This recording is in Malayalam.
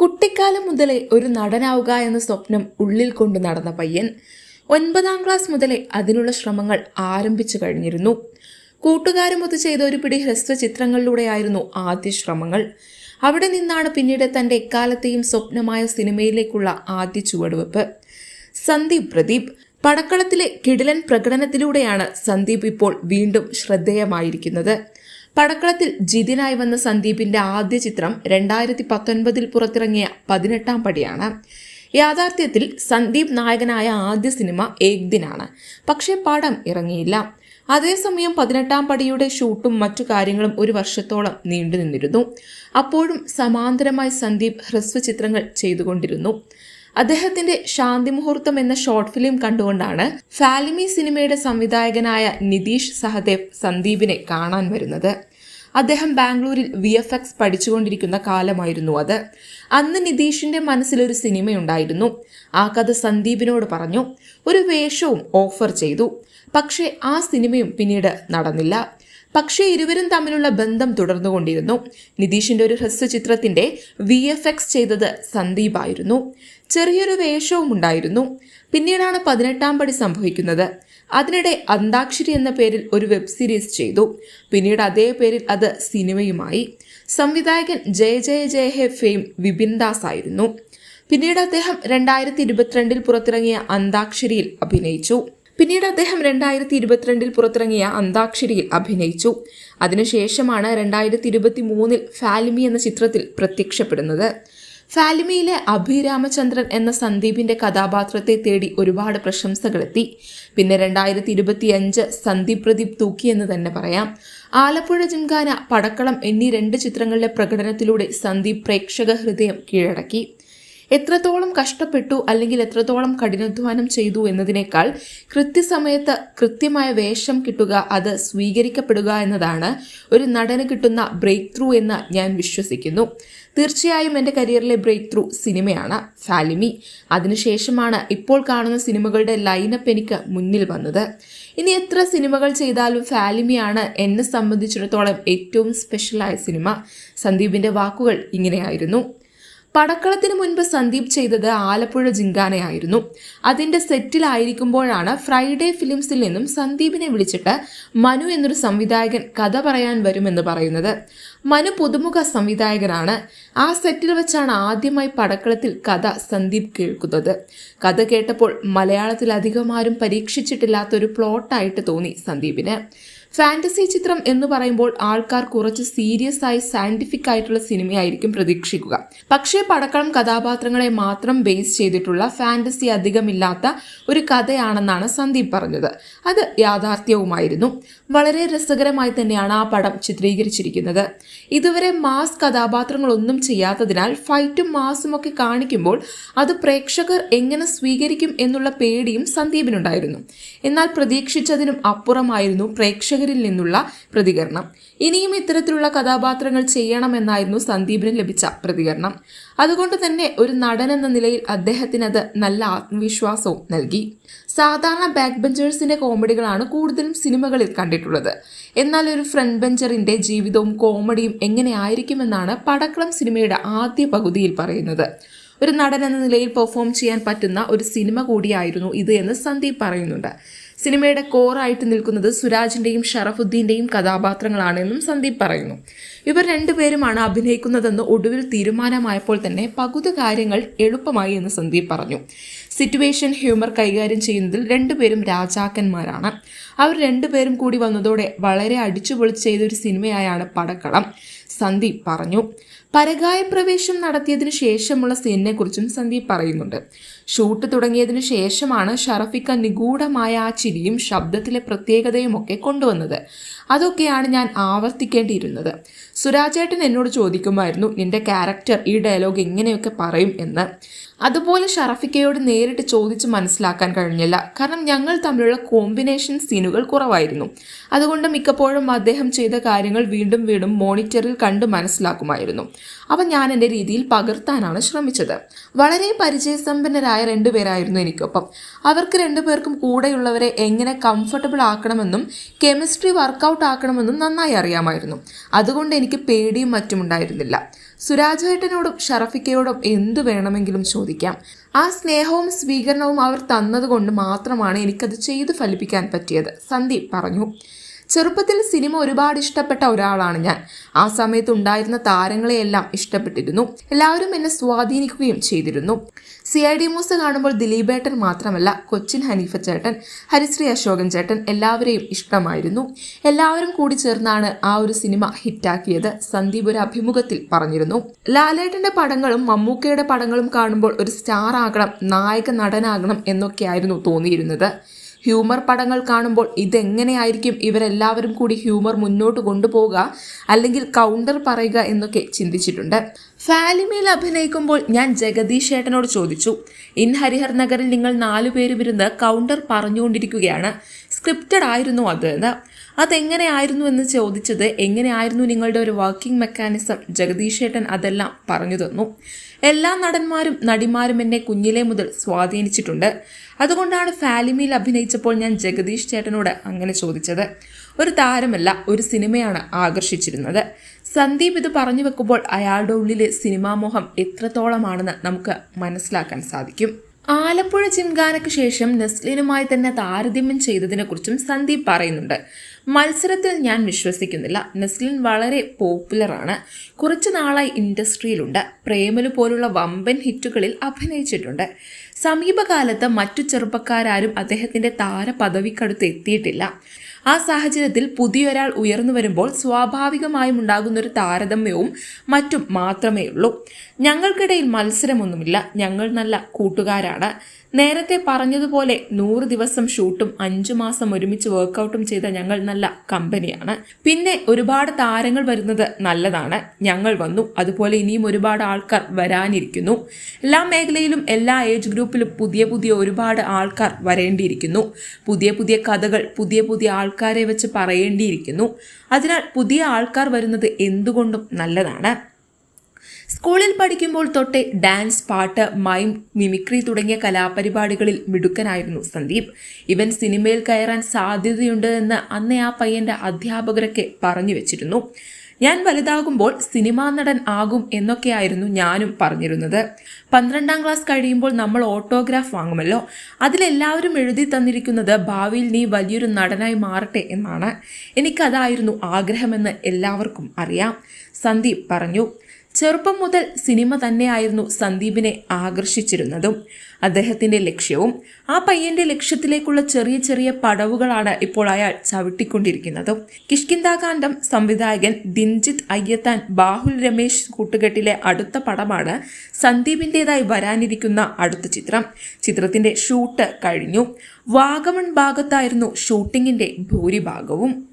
കുട്ടിക്കാലം മുതലേ ഒരു നടനാവുക എന്ന സ്വപ്നം ഉള്ളിൽ കൊണ്ട് നടന്ന പയ്യൻ ഒൻപതാം ക്ലാസ് മുതലേ അതിനുള്ള ശ്രമങ്ങൾ ആരംഭിച്ചു കഴിഞ്ഞിരുന്നു. കൂട്ടുകാരുമൊത്ത് ചെയ്ത ഒരു പിടി ഹ്രസ്വ ചിത്രങ്ങളിലൂടെയായിരുന്നു ആദ്യ ശ്രമങ്ങൾ. അവിടെ നിന്നാണ് പിന്നീട് തന്റെ എക്കാലത്തെയും സ്വപ്നമായ സിനിമയിലേക്കുള്ള ആദ്യ ചുവടുവെപ്പ്. സന്ദീപ് പ്രദീപ് പടക്കളത്തിലെ കിടിലൻ പ്രകടനത്തിലൂടെയാണ് സന്ദീപ് ഇപ്പോൾ വീണ്ടും ശ്രദ്ധേയമായിരിക്കുന്നത്. പടക്കളത്തിൽ ജിതിനായി വന്ന സന്ദീപിന്റെ ആദ്യ ചിത്രം രണ്ടായിരത്തി പത്തൊൻപതിൽ പുറത്തിറങ്ങിയ പതിനെട്ടാം പടിയാണ്. യാഥാർത്ഥ്യത്തിൽ സന്ദീപ് നായകനായ ആദ്യ സിനിമ ഏക് ദിനാണ് പക്ഷേ പടം ഇറങ്ങിയില്ല. അതേസമയം പതിനെട്ടാം പടിയുടെ ഷൂട്ടും മറ്റു കാര്യങ്ങളും ഒരു വർഷത്തോളം നീണ്ടുനിന്നിരുന്നു. അപ്പോഴും സമാന്തരമായി സന്ദീപ് ഹ്രസ്വ ചിത്രങ്ങൾ ചെയ്തുകൊണ്ടിരുന്നു. അദ്ദേഹത്തിന്റെ ശാന്തി മുഹൂർത്തം എന്ന ഷോർട്ട് ഫിലിം കണ്ടുകൊണ്ടാണ് ഫാലിമി സിനിമയുടെ സംവിധായകനായ നിതീഷ് സഹദേവ് സന്ദീപിനെ കാണാൻ വരുന്നത്. അദ്ദേഹം ബാംഗ്ലൂരിൽ വി എഫ് എക്സ് പഠിച്ചുകൊണ്ടിരിക്കുന്ന കാലമായിരുന്നു അത്. അന്ന് നിതീഷിന്റെ മനസ്സിലൊരു സിനിമയുണ്ടായിരുന്നു. ആ കഥ സന്ദീപിനോട് പറഞ്ഞു. ഒരു വേഷവും ഓഫർ ചെയ്തു. പക്ഷേ ആ സിനിമയും പിന്നീട് നടന്നില്ല. പക്ഷേ ഇരുവരും തമ്മിലുള്ള ബന്ധം തുടർന്നുകൊണ്ടിരുന്നു. നിതീഷിന്റെ ഒരു ഹ്രസ്വ ചിത്രത്തിന്റെ വി എഫ് എക്സ് ചെയ്തത് സന്ദീപായിരുന്നു. ചെറിയൊരു വേഷവും ഉണ്ടായിരുന്നു പിന്നീടാണ് പതിനെട്ടാം പടി സംഭവിക്കുന്നത്. അതിനിടെ അന്താക്ഷരി എന്ന പേരിൽ ഒരു വെബ് സീരീസ് ചെയ്തു. പിന്നീട് അതേ പേരിൽ അത് സിനിമയുമായി. സംവിധായകൻ ജയ ജയ ജയ ഹെ ഫെയിം വിപിൻ ദാസ് ആയിരുന്നു. പിന്നീട് അദ്ദേഹം രണ്ടായിരത്തി ഇരുപത്തിരണ്ടിൽ പുറത്തിറങ്ങിയ അന്താക്ഷരിയിൽ അഭിനയിച്ചു. പിന്നീട് അദ്ദേഹം രണ്ടായിരത്തി ഇരുപത്തിരണ്ടിൽ പുറത്തിറങ്ങിയ അന്താക്ഷരിയിൽ അഭിനയിച്ചു. അതിനുശേഷമാണ് രണ്ടായിരത്തി ഇരുപത്തി മൂന്നിൽ ഫാലിമി എന്ന ചിത്രത്തിൽ പ്രത്യക്ഷപ്പെടുന്നത്. ഫാലിമിയിലെ അഭി രാമചന്ദ്രൻ എന്ന സന്ദീപിന്റെ കഥാപാത്രത്തെ തേടി ഒരുപാട് പ്രശംസകളെത്തി. പിന്നെ രണ്ടായിരത്തി ഇരുപത്തി അഞ്ച് സന്ദീപ് പ്രദീപ് തൂക്കി എന്ന് തന്നെ പറയാം. ആലപ്പുഴ ജിംഖാന പടക്കളം എന്നീ രണ്ട് ചിത്രങ്ങളിലെ പ്രകടനത്തിലൂടെ സന്ദീപ് പ്രേക്ഷക ഹൃദയം കീഴടക്കി. എത്രത്തോളം കഷ്ടപ്പെട്ടു അല്ലെങ്കിൽ എത്രത്തോളം കഠിനാധ്വാനം ചെയ്തു എന്നതിനേക്കാൾ കൃത്യസമയത്ത് കൃത്യമായ വേഷം കിട്ടുക അത് സ്വീകരിക്കപ്പെടുക എന്നതാണ് ഒരു നടന് കിട്ടുന്ന ബ്രേക്ക് ത്രൂ എന്ന് ഞാൻ വിശ്വസിക്കുന്നു. തീർച്ചയായും എന്റെ കരിയറിലെ ബ്രേക്ക് ത്രൂ സിനിമയാണ് ഫാലിമി. അതിനുശേഷമാണ് ഇപ്പോൾ കാണുന്ന സിനിമകളുടെ ലൈനപ്പ് എനിക്ക് മുന്നിൽ വന്നത്. ഇനി എത്ര സിനിമകൾ ചെയ്താലും ഫാലിമിയാണ് എന്നെ സംബന്ധിച്ചിടത്തോളം ഏറ്റവും സ്പെഷ്യലായ സിനിമ. സന്ദീപിന്റെ വാക്കുകൾ ഇങ്ങനെയായിരുന്നു. പടക്കളത്തിന് മുൻപ് സന്ദീപ് ചെയ്തത് ആലപ്പുഴ ജിങ്കാനയായിരുന്നു. അതിന്റെ സെറ്റിലായിരിക്കുമ്പോഴാണ് ഫ്രൈഡേ ഫിലിംസിൽ നിന്നും സന്ദീപിനെ വിളിച്ചിട്ട് മനു എന്നൊരു സംവിധായകൻ കഥ പറയാൻ വരുമെന്ന് പറയുന്നത്. മനു പുതുമുഖ സംവിധായകനാണ്. ആ സെറ്റിൽ വെച്ചാണ് ആദ്യമായി പടക്കളത്തിൽ കഥ സന്ദീപ് കേൾക്കുന്നത്. കഥ കേട്ടപ്പോൾ മലയാളത്തിൽ അധികം ആരും പരീക്ഷിച്ചിട്ടില്ലാത്തൊരു പ്ലോട്ടായിട്ട് തോന്നി സന്ദീപിന്. ഫാന്റസി ചിത്രം എന്ന് പറയുമ്പോൾ ആൾക്കാർ കുറച്ച് സീരിയസ് ആയി സയന്റിഫിക് ആയിട്ടുള്ള സിനിമയായിരിക്കും പ്രതീക്ഷിക്കുക. പക്ഷേ പടക്കളം കഥാപാത്രങ്ങളെ മാത്രം ബേസ് ചെയ്തിട്ടുള്ള ഫാന്റസി അധികമില്ലാത്ത ഒരു കഥയാണെന്നാണ് സന്ദീപ് പറഞ്ഞത്. അത് യാഥാർത്ഥ്യവുമായിരുന്നു. വളരെ രസകരമായി തന്നെയാണ് ആ പടം ചിത്രീകരിച്ചിരിക്കുന്നത്. ഇതുവരെ മാസ് കഥാപാത്രങ്ങളൊന്നും ചെയ്യാത്തതിനാൽ ഫൈറ്റും മാസും ഒക്കെ കാണിക്കുമ്പോൾ അത് പ്രേക്ഷകർ എങ്ങനെ സ്വീകരിക്കും എന്നുള്ള പേടിയും സന്ദീപിനുണ്ടായിരുന്നു. എന്നാൽ പ്രതീക്ഷിച്ചതിനും അപ്പുറമായിരുന്നു പ്രേക്ഷകരിൽ നിന്നുള്ള പ്രതികരണം. ഇനിയും ഇത്തരത്തിലുള്ള കഥാപാത്രങ്ങൾ ചെയ്യണമെന്നായിരുന്നു സന്ദീപിന് ലഭിച്ച പ്രതികരണം. അതുകൊണ്ട് തന്നെ ഒരു നടൻ എന്ന നിലയിൽ അദ്ദേഹത്തിന് അത് നല്ല ആത്മവിശ്വാസവും നൽകി. സാധാരണ ബാക്ക് ബെഞ്ചേഴ്സിന്റെ കോമഡികളാണ് കൂടുതലും സിനിമകളിൽ കണ്ടിട്ടുള്ളത്. എന്നാൽ ഒരു ഫ്രണ്ട് ബെഞ്ചറിന്റെ ജീവിതവും കോമഡിയും എങ്ങനെയായിരിക്കുമെന്നാണ് പടക്കളം സിനിമയുടെ ആദ്യ പകുതിയിൽ പറയുന്നത്. ഒരു നടൻ എന്ന നിലയിൽ പെർഫോം ചെയ്യാൻ പറ്റുന്ന ഒരു സിനിമ കൂടിയായിരുന്നു ഇത് എന്ന് സന്ദീപ് പറയുന്നുണ്ട്. സിനിമയുടെ കോറായിട്ട് നിൽക്കുന്നത് സുരാജിന്റെയും ഷറഫുദ്ദീന്റെയും കഥാപാത്രങ്ങളാണെന്നും സന്ദീപ് പറയുന്നു. ഇവർ രണ്ടുപേരുമാണ് അഭിനയിക്കുന്നതെന്ന് ഒടുവിൽ തീരുമാനമായപ്പോൾ തന്നെ പകുതി കാര്യങ്ങൾ എളുപ്പമായി എന്ന് സന്ദീപ് പറഞ്ഞു. സിറ്റുവേഷൻ ഹ്യൂമർ കൈകാര്യം ചെയ്യുന്നതിൽ രണ്ടുപേരും രാജാക്കന്മാരാണ്. അവർ രണ്ടുപേരും കൂടി വന്നതോടെ വളരെ അടിച്ചുപൊളിച്ച് ചെയ്തൊരു സിനിമയായാണ് പടക്കളം സന്ദീപ് പറഞ്ഞു. പരകായ പ്രവേശം നടത്തിയതിനു ശേഷമുള്ള സീനിനെക്കുറിച്ചും സന്ദീപ് പറയുന്നുണ്ട്. ഷൂട്ട് തുടങ്ങിയതിനു ശേഷമാണ് ഷറഫിക്ക നിഗൂഢമായ ആ ചിരിയും ശബ്ദത്തിലെ പ്രത്യേകതയും ഒക്കെ കൊണ്ടുവന്നത്. അതൊക്കെയാണ് ഞാൻ ആവർത്തിക്കേണ്ടിയിരുന്നത്. സുരാജേട്ടൻ എന്നോട് ചോദിക്കുമായിരുന്നു നിന്റെ ക്യാരക്ടർ ഈ ഡയലോഗ് എങ്ങനെയൊക്കെ പറയും എന്ന്? അതുപോലെ ഷറഫിക്കയോട് നേരിട്ട് ചോദിച്ച് മനസ്സിലാക്കാൻ കഴിഞ്ഞില്ല. കാരണം ഞങ്ങൾ തമ്മിലുള്ള കോമ്പിനേഷൻ സീനുകൾ കുറവായിരുന്നു. അതുകൊണ്ട് മിക്കപ്പോഴും അദ്ദേഹം ചെയ്ത കാര്യങ്ങൾ വീണ്ടും വീണ്ടും മോണിറ്ററിൽ കണ്ട് മനസ്സിലാക്കുമായിരുന്നു. അവ ഞാൻ എന്റെ രീതിയിൽ പകർത്താനാണ് ശ്രമിച്ചത്. വളരെ പരിചയസമ്പന്നരായ രണ്ടുപേരായിരുന്നു എനിക്കൊപ്പം അവർക്ക് രണ്ടുപേർക്കും കൂടെയുള്ളവരെ എങ്ങനെ കംഫർട്ടബിൾ ആക്കണമെന്നും കെമിസ്ട്രി വർക്കൗട്ട് ആക്കണമെന്നും നന്നായി അറിയാമായിരുന്നു. അതുകൊണ്ട് എനിക്ക് പേടിയും മറ്റും ഉണ്ടായിരുന്നില്ല. സുരാജേട്ടനോടും ഷറഫിക്കയോടും എന്തു വേണമെങ്കിലും ചോദിക്കാം. ആ സ്നേഹവും സ്വീകരണവും അവർ തന്നതുകൊണ്ട് മാത്രമാണ് എനിക്കത് ചെയ്തു ഫലിപ്പിക്കാൻ പറ്റിയത്. സന്ദീപ് പറഞ്ഞു. ചെറുപ്പത്തിൽ സിനിമ ഒരുപാട് ഇഷ്ടപ്പെട്ട ഒരാളാണ് ഞാൻ. ആ സമയത്ത് ഉണ്ടായിരുന്ന താരങ്ങളെയെല്ലാം ഇഷ്ടപ്പെട്ടിരുന്നു. എല്ലാവരും എന്നെ സ്വാധീനിക്കുകയും ചെയ്തിരുന്നു. സി ഐ ഡി മൂസ് കാണുമ്പോൾ ദിലീപേട്ടൻ മാത്രമല്ല കൊച്ചിൻ ഹനീഫ ചേട്ടൻ ഹരിശ്രീ അശോകൻ ചേട്ടൻ എല്ലാവരെയും ഇഷ്ടമായിരുന്നു. എല്ലാവരും കൂടി ചേർന്നാണ് ആ ഒരു സിനിമ ഹിറ്റാക്കിയത് സന്ദീപ് ഒരു അഭിമുഖത്തിൽ പറഞ്ഞിരുന്നു. ലാലേട്ടന്റെ പടങ്ങളും മമ്മൂക്കയുടെ പടങ്ങളും കാണുമ്പോൾ ഒരു സ്റ്റാർ ആകണം നായക നടനാകണം എന്നൊക്കെയായിരുന്നു തോന്നിയിരുന്നത്. ഹ്യൂമർ പടങ്ങൾ കാണുമ്പോൾ ഇതെങ്ങനെയായിരിക്കും ഇവരെല്ലാവരും കൂടി ഹ്യൂമർ മുന്നോട്ട് കൊണ്ടുപോകുക അല്ലെങ്കിൽ കൗണ്ടർ പറയുക എന്നൊക്കെ ചിന്തിച്ചിട്ടുണ്ട്. ഫാലിമയിൽ അഭിനയിക്കുമ്പോൾ ഞാൻ ജഗദീഷ് ഏട്ടനോട് ചോദിച്ചു ഇൻ ഹരിഹർ നഗറിൽ നിങ്ങൾ നാലു പേര് ഇരുന്ന് കൗണ്ടർ പറഞ്ഞുകൊണ്ടിരിക്കുകയാണ് സ്ക്രിപ്റ്റഡ് ആയിരുന്നു അത് എന്ന്? അതെങ്ങനെയായിരുന്നു എന്ന് ചോദിച്ചത് എങ്ങനെയായിരുന്നു നിങ്ങളുടെ ഒരു വർക്കിംഗ് മെക്കാനിസം? ജഗദീഷ് ഏട്ടൻ അതെല്ലാം പറഞ്ഞു തന്നു. എല്ലാ നടന്മാരും നടിമാരും എന്നെ കുഞ്ഞിലെ മുതൽ സ്വാധീനിച്ചിട്ടുണ്ട്. അതുകൊണ്ടാണ് ഫാലിമിയിൽ അഭിനയിച്ചപ്പോൾ ഞാൻ ജഗദീഷ് ചേട്ടനോട് അങ്ങനെ ചോദിച്ചത്. ഒരു താരമല്ല ഒരു സിനിമയാണ് ആകർഷിച്ചിരുന്നത്. സന്ദീപ് ഇത് പറഞ്ഞു വെക്കുമ്പോൾ അയാളുടെ ഉള്ളിലെ സിനിമാമോഹം എത്രത്തോളമാണെന്ന് നമുക്ക് മനസ്സിലാക്കാൻ സാധിക്കും. ആലപ്പുഴ ജിംഖാനയ്ക്ക് ശേഷം നെസ്ലിനുമായി തന്നെ താരതമ്യം ചെയ്തതിനെക്കുറിച്ചും സന്ദീപ് പറയുന്നുണ്ട്. മത്സരത്തിൽ ഞാൻ വിശ്വസിക്കുന്നില്ല. നെസ്ലിൻ വളരെ പോപ്പുലറാണ് കുറച്ചു നാളായി ഇൻഡസ്ട്രിയിലുണ്ട്. പ്രേമലു പോലുള്ള വമ്പൻ ഹിറ്റുകളിൽ അഭിനയിച്ചിട്ടുണ്ട്. സമീപകാലത്ത് മറ്റു ചെറുപ്പക്കാരും അദ്ദേഹത്തിന്റെ താരപദവിക്കടുത്ത് എത്തിയിട്ടില്ല. ആ സാഹചര്യത്തിൽ പുതിയൊരാൾ ഉയർന്നു വരുമ്പോൾ സ്വാഭാവികമായും ഉണ്ടാകുന്ന ഒരു താരതമ്യവും മറ്റും മാത്രമേ ഉള്ളൂ ഞങ്ങൾക്കിടയിൽ മത്സരമൊന്നുമില്ല. ഞങ്ങൾ നല്ല കൂട്ടുകാരാണ്. നേരത്തെ പറഞ്ഞതുപോലെ നൂറ് ദിവസം ഷൂട്ടും അഞ്ചു മാസം ഒരുമിച്ച് വർക്കൗട്ടും ചെയ്ത ഞങ്ങൾ നല്ല കമ്പനിയാണ്. പിന്നെ ഒരുപാട് താരങ്ങൾ വരുന്നത് നല്ലതാണ്. ഞങ്ങൾ വന്നു. അതുപോലെ ഇനിയും ഒരുപാട് ആൾക്കാർ വരാനിരിക്കുന്നു. എല്ലാ മേഖലയിലും എല്ലാ ഏജ് ഗ്രൂപ്പിലും പുതിയ പുതിയ ഒരുപാട് ആൾക്കാർ വരേണ്ടിയിരിക്കുന്നു. പുതിയ പുതിയ കഥകൾ പുതിയ പുതിയ ആൾക്കാരെ വെച്ച് പറയേണ്ടിയിരിക്കുന്നു. അതിനാൽ പുതിയ ആൾക്കാർ വരുന്നത് എന്തുകൊണ്ടും നല്ലതാണ്. സ്കൂളിൽ പഠിക്കുമ്പോൾ തൊട്ടേ ഡാൻസ് പാട്ട് മൈം മിമിക്രി തുടങ്ങിയ കലാപരിപാടികളിൽ മിടുക്കനായിരുന്നു സന്ദീപ്. ഇവൻ സിനിമയിൽ കയറാൻ സാധ്യതയുണ്ട് എന്ന് അന്നേ ആ പയ്യന്റെ അധ്യാപകരൊക്കെ പറഞ്ഞു വെച്ചിരുന്നു. ഞാൻ വലുതാകുമ്പോൾ സിനിമാ നടൻ ആകും എന്നൊക്കെയായിരുന്നു ഞാനും പറഞ്ഞിരുന്നത്. പന്ത്രണ്ടാം ക്ലാസ് കഴിയുമ്പോൾ നമ്മൾ ഓട്ടോഗ്രാഫ് വാങ്ങുമല്ലോ. അതിലെല്ലാവരും എഴുതി തന്നിരിക്കുന്നത് ഭാവിയിൽ നീ വലിയൊരു നടനായി മാറട്ടെ എന്നാണ്. എനിക്കതായിരുന്നു ആഗ്രഹമെന്ന് എല്ലാവർക്കും അറിയാം സന്ദീപ് പറഞ്ഞു. ചെറുപ്പം മുതൽ സിനിമ തന്നെയായിരുന്നു സന്ദീപിനെ ആകർഷിച്ചിരുന്നതും. അദ്ദേഹത്തിന്റെ ലക്ഷ്യവും ആ പയ്യന്റെ ലക്ഷ്യത്തിലേക്കുള്ള ചെറിയ ചെറിയ പടവുകളാണ് ഇപ്പോൾ അയാൾ ചവിട്ടിക്കൊണ്ടിരിക്കുന്നതും. കിഷ്കിന്താകാന്ഡം സംവിധായകൻ ദിൻജിത്ത് അയ്യത്താൻ ബാഹുൽ രമേശ് കൂട്ടുകെട്ടിലെ അടുത്ത പടമാണ് സന്ദീപിന്റെതായി വരാനിരിക്കുന്ന അടുത്ത ചിത്രം. ചിത്രത്തിന്റെ ഷൂട്ട് കഴിഞ്ഞു. വാഗമൺ ഭാഗത്തായിരുന്നു ഷൂട്ടിങ്ങിന്റെ ഭൂരിഭാഗവും.